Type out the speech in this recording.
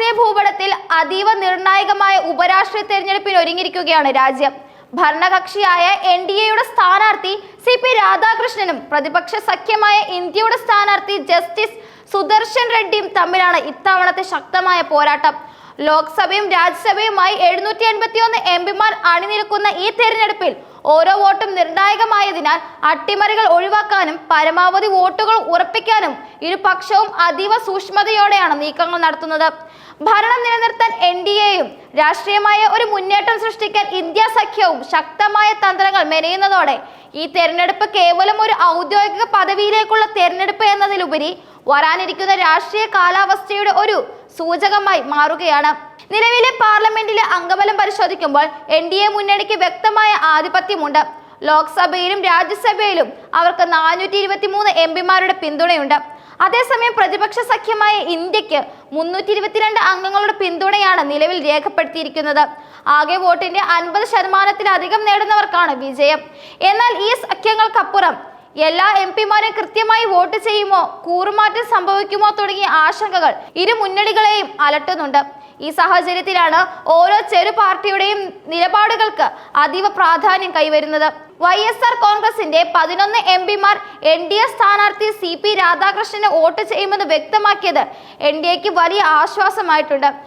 രാഷ്ട്രീയ ഭൂപടത്തിൽ അതീവ നിർണായകമായ ഉപരാഷ്ട്രീയ തെരഞ്ഞെടുപ്പിന് ഒരുങ്ങിയിരിക്കുകയാണ് രാജ്യം. ഭരണകക്ഷിയായ എൻ ഡി എയുടെ സ്ഥാനാർത്ഥി സി പി രാധാകൃഷ്ണനും പ്രതിപക്ഷ സഖ്യമായ ഇന്ത്യയുടെ സ്ഥാനാർത്ഥി ജസ്റ്റിസ് സുദർശൻ റെഡ്ഡിയും തമ്മിലാണ് ഇത്തവണത്തെ ശക്തമായ പോരാട്ടം. ലോക്സഭയും രാജ്യസഭയുമായി എഴുന്നൂറ്റി എൺപത്തി ഒന്ന് എം പിമാർ അണിനിരക്കുന്ന ഈ തെരഞ്ഞെടുപ്പിൽ ഓരോ വോട്ടും നിർണായകമായതിനാൽ അട്ടിമറികൾ ഒഴിവാക്കാനും പരമാവധി വോട്ടുകൾ ഉറപ്പിക്കാനും ഇരുപക്ഷവും അതീവ സൂക്ഷ്മതയോടെയാണ് നീക്കങ്ങൾ നടത്തുന്നത്. ഭരണം നിലനിർത്താൻ എൻ ഡി എയും രാഷ്ട്രീയമായ ഒരു മുന്നേറ്റം സൃഷ്ടിക്കാൻ ഇന്ത്യ സഖ്യവും ശക്തമായ തന്ത്രങ്ങൾ മെനയുന്നതോടെ ഈ തെരഞ്ഞെടുപ്പ് കേവലം ഒരു ഔദ്യോഗിക പദവിയിലേക്കുള്ള തെരഞ്ഞെടുപ്പ് എന്നതിലുപരി വരാനിരിക്കുന്ന രാഷ്ട്രീയ കാലാവസ്ഥയുടെ ഒരു സൂചകമായി മാറുകയാണ്. നിലവിലെ പാർലമെന്റിലെ അംഗബലം പരിശോധിക്കുമ്പോൾ എൻ ഡി എ മുന്നണിക്ക് വ്യക്തമായ ആധിപത്യമുണ്ട്. ലോക്സഭയിലും രാജ്യസഭയിലും അവർക്ക് നാനൂറ്റി ഇരുപത്തി മൂന്ന് എം പിമാരുടെ പിന്തുണയുണ്ട്. അതേസമയം പ്രതിപക്ഷ സഖ്യമായ ഇന്ത്യയ്ക്ക് മുന്നൂറ്റി ഇരുപത്തിരണ്ട് അംഗങ്ങളുടെ പിന്തുണയാണ് നിലവിൽ രേഖപ്പെടുത്തിയിരിക്കുന്നത്. ആകെ വോട്ടിന്റെ അൻപത് ശതമാനത്തിലധികം നേടുന്നവർക്കാണ് വിജയം. എന്നാൽ ഈ സഖ്യങ്ങൾക്കപ്പുറം എല്ലാ എം പിമാരും കൃത്യമായി വോട്ട് ചെയ്യുമോ കൂറുമാറ്റം സംഭവിക്കുമോ തുടങ്ങിയ ആശങ്കകൾ ഇരു മുന്നണികളെയും അലട്ടുന്നുണ്ട്. ഈ സാഹചര്യത്തിലാണ് ഓരോ ചെറു പാർട്ടിയുടെയും നിലപാടുകൾക്ക് അതീവ പ്രാധാന്യം കൈവരുന്നത്. വൈ എസ് ആർ കോൺഗ്രസിന്റെ പതിനൊന്ന് എം പിമാർ എൻ ഡി എ സ്ഥാനാർത്ഥി സി പി രാധാകൃഷ്ണന് വോട്ട് ചെയ്യുമെന്ന് വ്യക്തമാക്കിയത് എൻ ഡി എക്ക് വലിയ ആശ്വാസമായിട്ടുണ്ട്.